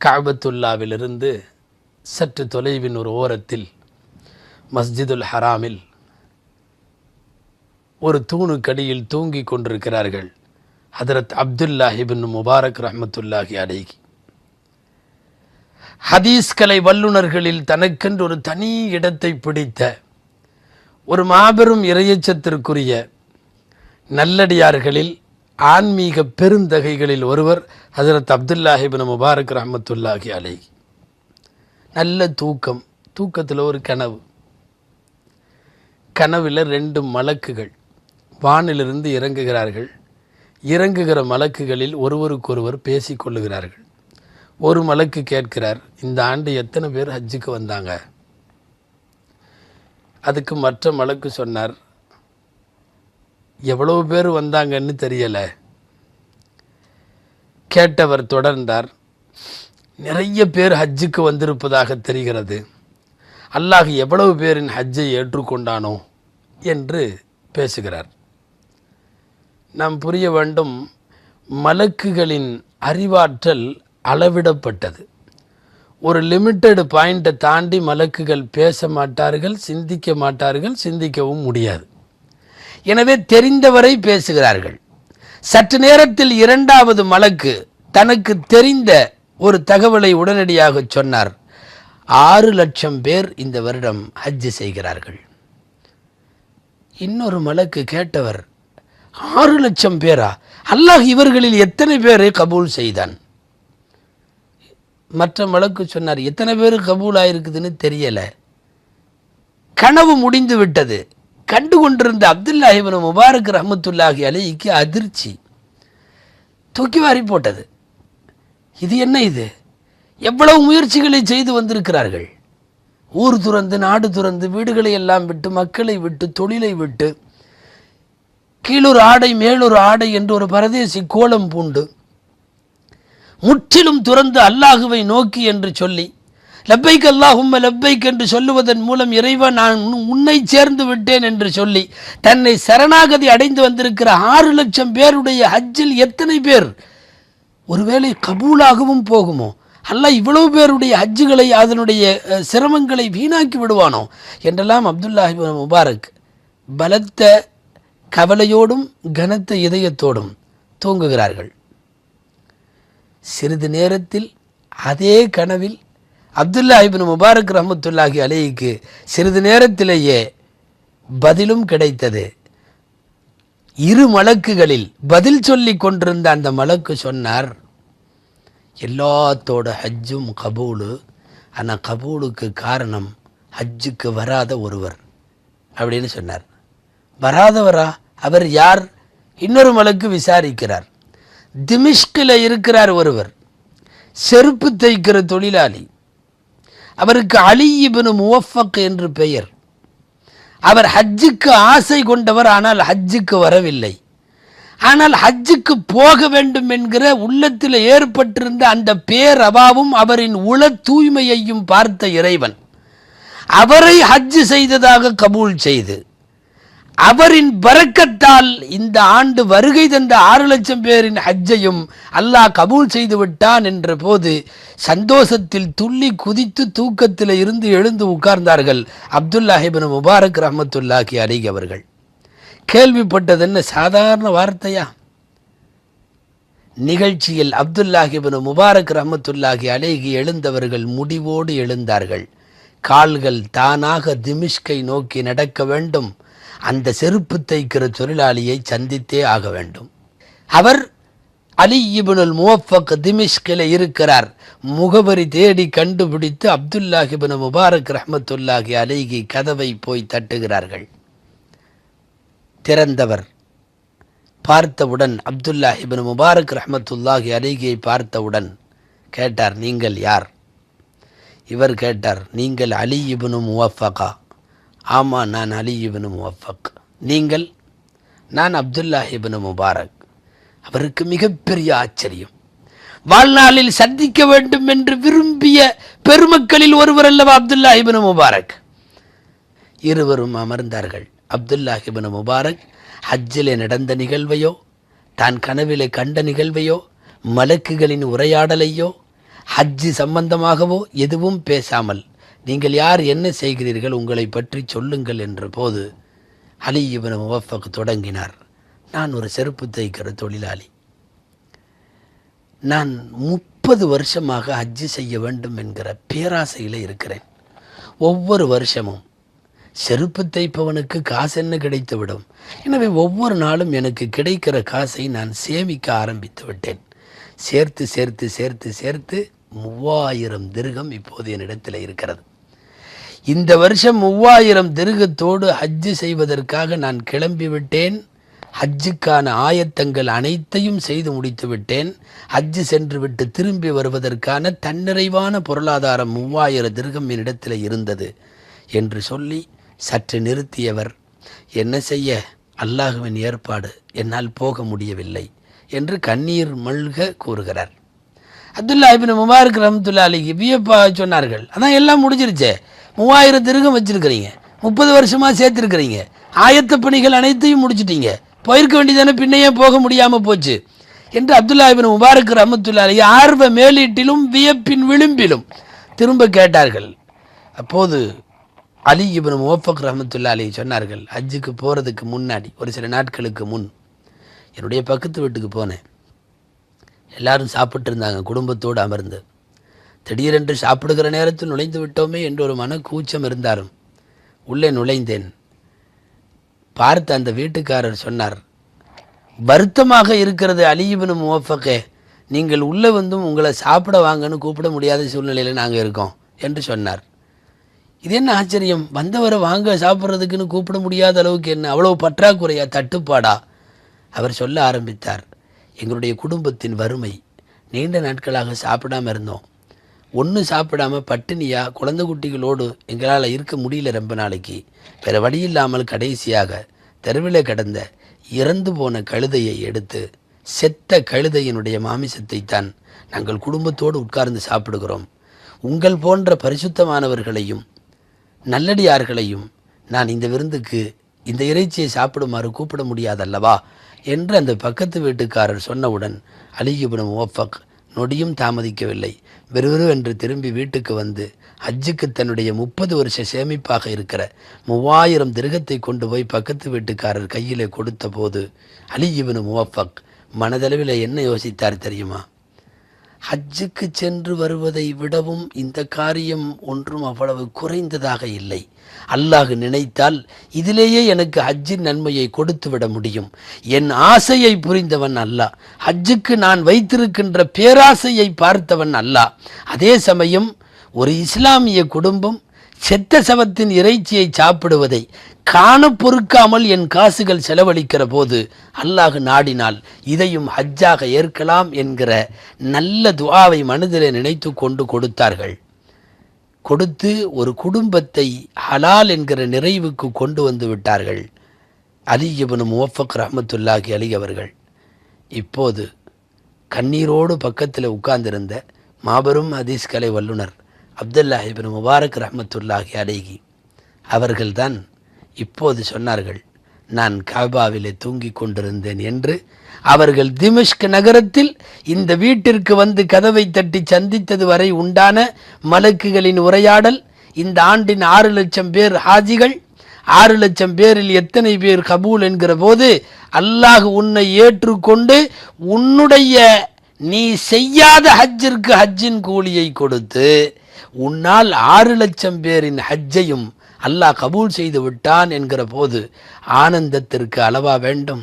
காபத்துல்லாவிலிருந்து சற்று தொலைவின் ஒரு ஓரத்தில் மஸ்ஜிதுல் ஹராமில் ஒரு தூணுக்கடியில் தூங்கி கொண்டிருக்கிறார்கள் ஹதரத் அப்துல்லாஹிபின் முபாரக் ரஹமத்துல்லாஹி அடைகி ஹதீஸ் கலை வல்லுநர்களில் தனக்கென்று ஒரு தனி இடத்தை பிடித்த ஒரு மாபெரும் இறையச்சத்திற்குரிய நல்லடியார்களில் ஆன்மீக பெருந்தகைகளில் ஒருவர் ஹசரத் அப்துல்லாஹிபின் முபாரக் ரஹமத்துல்லாஹி அலை நல்ல தூக்கம். தூக்கத்தில் ஒரு கனவு. கனவில் ரெண்டு மலக்குகள். வானிலிருந்து இறங்குகிறார்கள். இறங்குகிற மலக்குகளில் ஒருவருக்கொருவர் பேசிக்கொள்ளுகிறார்கள் ஒரு மலக்கு கேட்கிறார் இந்த ஆண்டு எத்தனை பேர் ஹஜ்ஜுக்கு வந்தாங்க? அதுக்கு மற்ற மலக்கு சொன்னார் எவ்வளவு பேர் வந்தாங்கன்னு தெரியலை. கேட்டவர் தொடர்ந்தார். நிறைய பேர் ஹஜ்ஜுக்கு வந்திருப்பதாக தெரிகிறது. அல்லாஹ் எவ்வளவு பேரின் ஹஜ்ஜை ஏற்றுக்கொண்டானோ என்று பேசுகிறார். நாம் புரிய வேண்டும் மலக்குகளின் அறிவாற்றல் அளவிடப்பட்டது. ஒரு லிமிட்டெடு பாயிண்ட்டை தாண்டி மலக்குகள் பேச மாட்டார்கள் சிந்திக்க மாட்டார்கள் சிந்திக்கவும் முடியாது. எனவே தெரிந்தவரை பேசுகிறார்கள். சற்று நேரத்தில் இரண்டாவது மலக்கு தனக்கு தெரிந்த ஒரு தகவலை உடனடியாக சொன்னார். ஆறு லட்சம் பேர் இந்த வருடம் ஹஜ்ஜு செய்கிறார்கள். இன்னொரு மலக்கு கேட்டவர் ஆறு லட்சம் பேரா? அல்லாஹ் இவர்களில் எத்தனை பேரை கபூல் செய்தான்? மற்ற மலக்கு சொன்னார் எத்தனை பேர் கபூல் ஆயிருக்குதுன்னு தெரியல. கனவு முடிந்து விட்டது. கண்டு கொண்டிருந்த அப்துல்லாஹிபின் முபாரக் ரஹமத்துல்லாஹி அலிக்கு அதிர்ச்சி. தூக்கி வாரி போட்டது. இது என்ன இது? எவ்வளவு முயற்சிகளை செய்து வந்திருக்கிறார்கள்? ஊர் துறந்து நாடு துறந்து வீடுகளை எல்லாம் விட்டு மக்களை விட்டு தொழிலை விட்டு கீழொரு ஆடை மேலொரு ஆடை என்று ஒரு பரதேசி கோலம் பூண்டு முற்றிலும் துறந்து அல்லாஹுவை நோக்கி என்று சொல்லி லப்பைக் அல்லாஹும்ம லப்பைக் என்று சொல்லுவதன் மூலம் இறைவா நான் உன்னை சேர்ந்து விட்டேன் என்று சொல்லி தன்னை சரணாகதி அடைந்து வந்திருக்கிற ஆறு லட்சம் பேருடைய ஹஜ்ஜில் எத்தனை பேர்? ஒருவேளை கபூலாகவும் போகுமோ? அல்ல இவ்வளவு பேருடைய ஹஜ்ஜுகளை அதனுடைய சிரமங்களை வீணாக்கி விடுவானோ? என்றெல்லாம் அப்துல்லாஹி முபாரக் பலத்த கவலையோடும் கனத்த இதயத்தோடும் தூங்குகிறார்கள். சிறிது நேரத்தில் அதே கனவில் அப்துல்லா இபின் முபாரக் ரஹமத்துல்லாஹி அலிக்கு சிறிது நேரத்திலேயே பதிலும் கிடைத்தது. இரு மலக்குகளில் பதில் சொல்லி கொண்டிருந்த அந்த மலக்கு சொன்னார் எல்லாத்தோட ஹஜ்ஜும் கபூலு. ஆனால் கபூலுக்கு காரணம் ஹஜ்ஜுக்கு வராத ஒருவர். அப்படின்னு சொன்னார். வராதவரா? அவர் யார்? இன்னொரு மலக்கு விசாரிக்கிறார். திமிஷ்கில் இருக்கிறார் ஒருவர். செருப்பு தைக்கிற தொழிலாளி. அவருக்கு அலி இப்னு முவஃபக் என்று பெயர். அவர் ஹஜ்ஜுக்கு ஆசை கொண்டவர் ஆனால் ஹஜ்ஜுக்கு வரவில்லை. ஆனால் ஹஜ்ஜுக்கு போக வேண்டும் என்கிற உள்ளத்தில் ஏற்பட்டிருந்த அந்த பேரபாவும் அவரின் உள தூய்மையையும் பார்த்த இறைவன். அவரை ஹஜ்ஜு செய்ததாக கபூல் செய்து. அவரின் பறக்கத்தால் இந்த ஆண்டு வருகை தந்த ஆறு லட்சம் பேரின் ஹஜ்ஜையும் அல்லாஹ் கபூல் செய்து விட்டான் என்ற போது சந்தோஷத்தில் துள்ளி குதித்து தூக்கத்தில் இருந்து எழுந்து உட்கார்ந்தார்கள் அப்துல்லாஹிபின் முபாரக் ரஹமத்துல்லாஹி அலிக் அவர்கள். கேள்விப்பட்டது என்ன சாதாரண வார்த்தையா? நிகழ்ச்சியில் அப்துல்லாஹிபின் முபாரக் ரஹமத்துல்லாஹி அலேகி எழுந்தவர்கள் முடிவோடு எழுந்தார்கள். கால்கள் தானாக திமிஷ்கை நோக்கி நடக்க வேண்டும். அந்த செருப்பு தைக்கிற தொழிலாளியை சந்தித்தே ஆக வேண்டும். அவர் அலி இபுனுல் முவஃபக் திமிஷ்கில் இருக்கிறார். முகவரி தேடி கண்டுபிடித்து அப்துல்லாஹிபின் முபாரக் ரஹமத்துல்லாஹி அலிகி கதவை போய் தட்டுகிறார்கள். திறந்தவர் பார்த்தவுடன் அப்துல்லாஹிபின் முபாரக் ரஹமத்துல்லாஹி அலிகியை பார்த்தவுடன் கேட்டார் நீங்கள் யார்? இவர் கேட்டார் நீங்கள் அலி இபுனு முவஃபகா. ஆமாம் நான் அலி இபின் முவஃபக். நீங்கள் நான் அப்துல்லா இபின் முபாரக். அவருக்கு மிகப்பெரிய ஆச்சரியம். வாழ்நாளில் சந்திக்க வேண்டும் என்று விரும்பிய பெருமக்களில் ஒருவர் அல்லவா அப்துல்லா இபின் முபாரக்? இருவரும் அமர்ந்தார்கள். அப்துல்லா இபின் முபாரக் ஹஜ்ஜிலே நடந்த நிகழ்வையோ தான் கனவிலே கண்ட நிகழ்வையோ மலக்குகளின் உரையாடலையோ ஹஜ்ஜு சம்பந்தமாகவோ எதுவும் பேசாமல் நீங்கள் யார் என்ன செய்கிறீர்கள் உங்களை பற்றி சொல்லுங்கள் என்ற போது அலி இவன் முவஃபக் தொடங்கினார். நான் ஒரு செருப்பு தைக்கிற தொழிலாளி. நான் முப்பது வருஷமாக ஹஜ்ஜு செய்ய வேண்டும் என்கிற பேராசையில் இருக்கிறேன். ஒவ்வொரு வருஷமும் செருப்பு தைப்பவனுக்கு காசு என்ன கிடைத்துவிடும்? எனவே ஒவ்வொரு நாளும் எனக்கு கிடைக்கிற காசை நான் சேமிக்க ஆரம்பித்து விட்டேன். சேர்த்து சேர்த்து சேர்த்து சேர்த்து மூவாயிரம் திருகம் இப்போது என்னிடத்தில் இருக்கிறது. இந்த வருஷம் மூவாயிரம் திருகத்தோடு ஹஜ்ஜு செய்வதற்காக நான் கிளம்பிவிட்டேன் ஹஜ்ஜுக்கான ஆயத்தங்கள் அனைத்தையும் செய்து முடித்துவிட்டேன் ஹஜ்ஜு சென்று விட்டு திரும்பி வருவதற்கான தன்னிறைவான பொருளாதாரம் மூவாயிரம் திருகம் என்னிடத்தில் இருந்தது என்று சொல்லி சற்று நிறுத்தியவர். என்ன செய்ய? அல்லாஹுவின் ஏற்பாடு என்னால் போக முடியவில்லை என்று கண்ணீர் மல்க கூறுகிறார். அப்துல்லா இபின் முபாரக் ரஹமத்துல்லா அலிக்கு வியப்பா சொன்னார்கள். அதான் எல்லாம் முடிஞ்சிருச்சே. மூவாயிரம் திருகம் வச்சுருக்கிறீங்க. முப்பது வருஷமாக சேர்த்துருக்கிறீங்க. ஆயத்த பணிகள் அனைத்தையும் முடிச்சிட்டீங்க. போயிருக்க வேண்டியதானே? பின்னையே போக முடியாமல் போச்சு? என்று அப்துல்லாஹிபின் முபாரக் ரஹமத்துல்லா ஆர்வ மேலீட்டிலும் வியப்பின் விளிம்பிலும் திரும்ப கேட்டார்கள். அப்போது அலி இபின் முவஃபக் ரஹமத்துல்லா அலி சொன்னார்கள் ஹஜ்ஜுக்கு போகிறதுக்கு முன்னாடி ஒரு சில நாட்களுக்கு முன் என்னுடைய பக்கத்து வீட்டுக்கு போனேன். எல்லாரும் சாப்பிட்டு இருந்தாங்க குடும்பத்தோடு அமர்ந்து. திடீரென்று சாப்பிடுகிற நேரத்தில் நுழைந்து விட்டோமே என்று ஒரு மன கூச்சம் இருந்தாரும். உள்ளே நுழைந்தேன். பார்த்த அந்த வீட்டுக்காரர் சொன்னார் வருத்தமாக இருக்கிறது அலியிபின் முவஃபக்கே நீங்கள் உள்ளே வந்தும் உங்களை சாப்பிட வாங்கன்னு கூப்பிட முடியாத சூழ்நிலையில் நாங்கள் இருக்கோம் என்று சொன்னார். இது என்ன ஆச்சரியம்? வந்தவரை வாங்க சாப்பிட்றதுக்குன்னு கூப்பிட முடியாத அளவுக்கு என்ன அவ்வளோ பற்றாக்குறையா தட்டுப்பாடா? அவர் சொல்ல ஆரம்பித்தார் எங்களுடைய குடும்பத்தின் வறுமை. நீண்ட நாட்களாக சாப்பிடாம இருந்தோம். ஒன்று சாப்பிடாம பட்டினியாக குழந்தை குட்டிகளோடு எங்களால் இருக்க முடியல ரொம்ப நாளைக்கு. வேறு வழி இல்லாமல் கடைசியாக தெருவில் கடந்த இறந்து போன கழுதையை எடுத்து செத்த கழுதையினுடைய மாமிசத்தை தான் நாங்கள் குடும்பத்தோடு உட்கார்ந்து சாப்பிடுகிறோம். உங்கள் போன்ற பரிசுத்தமானவர்களையும் நல்லடியார்களையும் நான் இந்த விருந்துக்கு இந்த இறைச்சியை சாப்பிடுமாறு கூப்பிட முடியாதல்லவா? என்று அந்த பக்கத்து வீட்டுக்காரர் சொன்னவுடன் அலியுபின் முவஃபக் நொடியும் தாமதிக்கவில்லை. விறுவிறுவென்று திரும்பி வீட்டுக்கு வந்து ஹஜ்ஜுக்கு தன்னுடைய முப்பது வருஷ சேமிப்பாக இருக்கிற மூவாயிரம் திருகத்தை கொண்டு போய் பக்கத்து வீட்டுக்காரர் கையிலே கொடுத்த போது அலியுபின் முவஃபக் மனதளவில் என்ன யோசித்தார் தெரியுமா? ஹஜ்ஜுக்கு சென்று வருவதை விடவும் இந்த காரியம் ஒன்றும் அவ்வளவு குறைந்ததாக இல்லை. அல்லாஹ் நினைத்தால் இதிலேயே எனக்கு ஹஜ்ஜின் நன்மையை கொடுத்து விட முடியும். என் ஆசையை புரிந்தவன் அல்லாஹ் ஹஜ்ஜுக்கு நான் வைத்திருக்கின்ற பேராசையை பார்த்தவன் அல்லாஹ் அதே சமயம் ஒரு இஸ்லாமிய குடும்பம் செத்த சவத்தின் இறைச்சியை சாப்பிடுவதை காண பொறுக்காமல் என் காசுகள் செலவழிக்கிற போது அல்லாஹ் நாடினால் இதையும் ஹஜ்ஜாக ஏற்கலாம் என்கிற நல்ல துவாவை மனதிலே நினைத்து கொண்டு கொடுத்தார்கள். கொடுத்து ஒரு குடும்பத்தை ஹலால் என்கிற நிறைவுக்கு கொண்டு வந்து விட்டார்கள். அலியபனு முவஃபக் ரஹமத்துல்லாஹி அலி அவர்கள். இப்போது கண்ணீரோடு பக்கத்தில் உட்கார்ந்திருந்த மாபெரும் ஹதீஸ் கலை வல்லுனர் அப்துல்லாஹிபின் முபாரக் ரஹமத்துல்லாஹி அலேகி அவர்கள்தான் இப்போது சொன்னார்கள் நான் காபாவிலே தூங்கிக் கொண்டிருந்தேன் என்று. அவர்கள் திமிஷ்க் நகரத்தில் இந்த வீட்டிற்கு வந்து கதவை தட்டி சந்தித்தது வரை உண்டான மலக்குகளின் உரையாடல் இந்த ஆண்டின் ஆறு லட்சம் பேர் ஹாஜிகள் ஆறு லட்சம் பேரில் எத்தனை பேர் கபூல் என்கிற போது அல்லாஹ் உன்னை ஏற்றுக்கொண்டு உன்னுடைய நீ செய்யாத ஹஜ்ஜிற்கு ஹஜ்ஜின் கூலியை கொடுத்து உன்னால் ஆறு லட்சம் பேரின் ஹஜ்ஜையும் அல்லாஹ் கபூல் செய்து விட்டான் என்கிற போது ஆனந்தத்திற்கு அளவா வேண்டும்.